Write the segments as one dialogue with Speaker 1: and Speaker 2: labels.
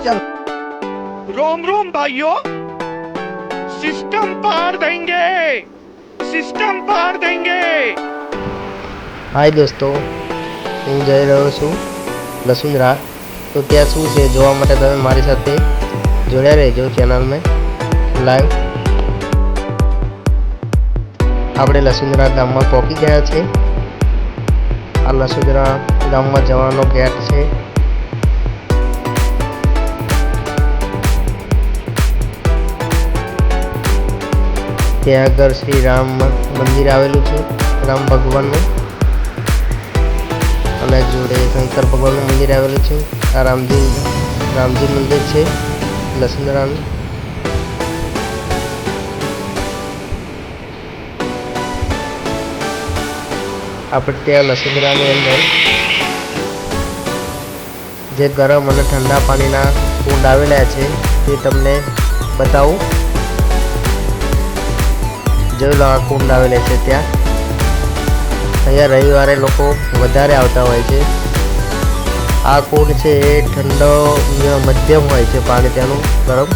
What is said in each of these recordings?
Speaker 1: ચાલો
Speaker 2: रोम रोम भाइयों सिस्टम पार देंगे सिस्टम पार देंगे
Speaker 1: હાય દોસ્તો હું જઈ રહ્યો છું લસુંદરા તો ત્યાં શું છે જોવા માટે તમે મારી સાથે જોડ્યા રહેજો ચેનલમાં લાઈવ આપણે લસુંદરા ગામમાં પહોંચી ગયા છે આ લસુંદરા ગામમાં જવાનો ગેટ છે ત્યાં આગળ શ્રી રામ મંદિર આવેલું છે, રામ ભગવાનનું. અને જોડે શંકર ભગવાનનું મંદિર આવેલું છે. આ રામજી રામજી મંદિર છે લક્ષ્મીનારાયણ આપણે ત્યાં લસુંદરાની અંદર જે ગરમ અને ઠંડા પાણીના કુંડ આવેલા છે, તે તમને બતાવું. જોઈ લો આ કુંડ આવેલા છે ત્યાં. અહીંયા રવિવારે લોકો વધારે આવતા હોય છે. આ કુંડ છે એ ઠંડો મધ્યમ હોય છે પાણી ત્યાંનું ગરમ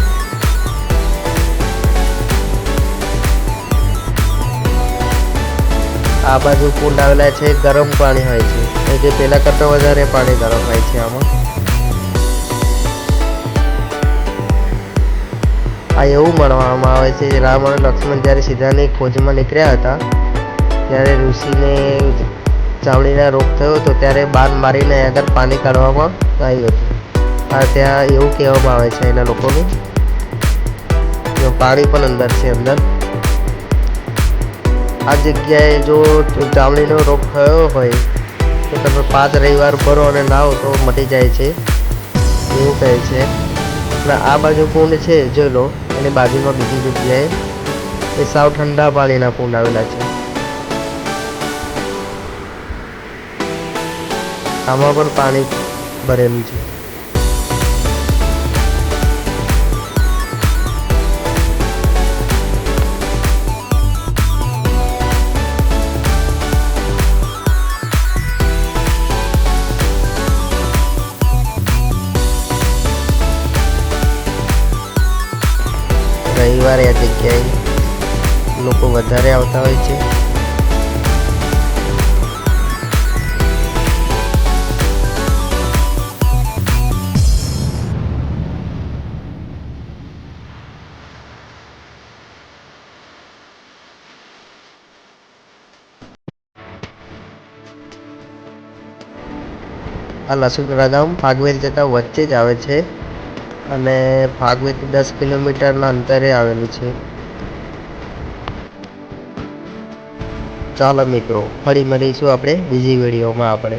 Speaker 1: આ બાજુ કુંડ આવેલા છે, ગરમ પાણી હોય છે. જે પહેલાં કરતાં વધારે પાણી ગરમ હોય છે આમાં. આ એવું માનવામાં આવે છે કે રામ અને લક્ષ્મણ જ્યારે સીધાની ખોજમાં નીકળ્યા હતા, ત્યારે ઋષિને ચામડીના રોગ થયો હતો, ત્યારે બાન મારીને આગળ પાણી કાઢવામાં આવ્યું હતું. આ ત્યાં એવું કહેવામાં આવે છે એના લોકોનું. જો પાણી પણ અંદર છે અંદર. આ જગ્યાએ જો ચામડીનો રોગ થયો હોય, તો તમે પાંચ રવિવાર ભરો અને નાહો તો મટી જાય છે. એવું કહે છે. અને આ બાજુ કુંડ છે, જોઈ લો. એની બાજુમાં બીજી જગ્યાએ એ સાવ ઠંડા પાણીના કુંડ આવેલા છે. આમાં પણ પાણી ભરેલું છે. રવિવારે આ જગ્યાએ લોકો વધારે આવતા હોય છે. આ લસુંદરા ગામ ફાગવેલ જતા વચ્ચે જ આવે છે. અને ફાગવેથી દસ કિલોમીટરના અંતરે આવેલું છે. ચાલો મિત્રો, ફરી મળીશું આપણે બીજી વિડીયોમાં આપણે.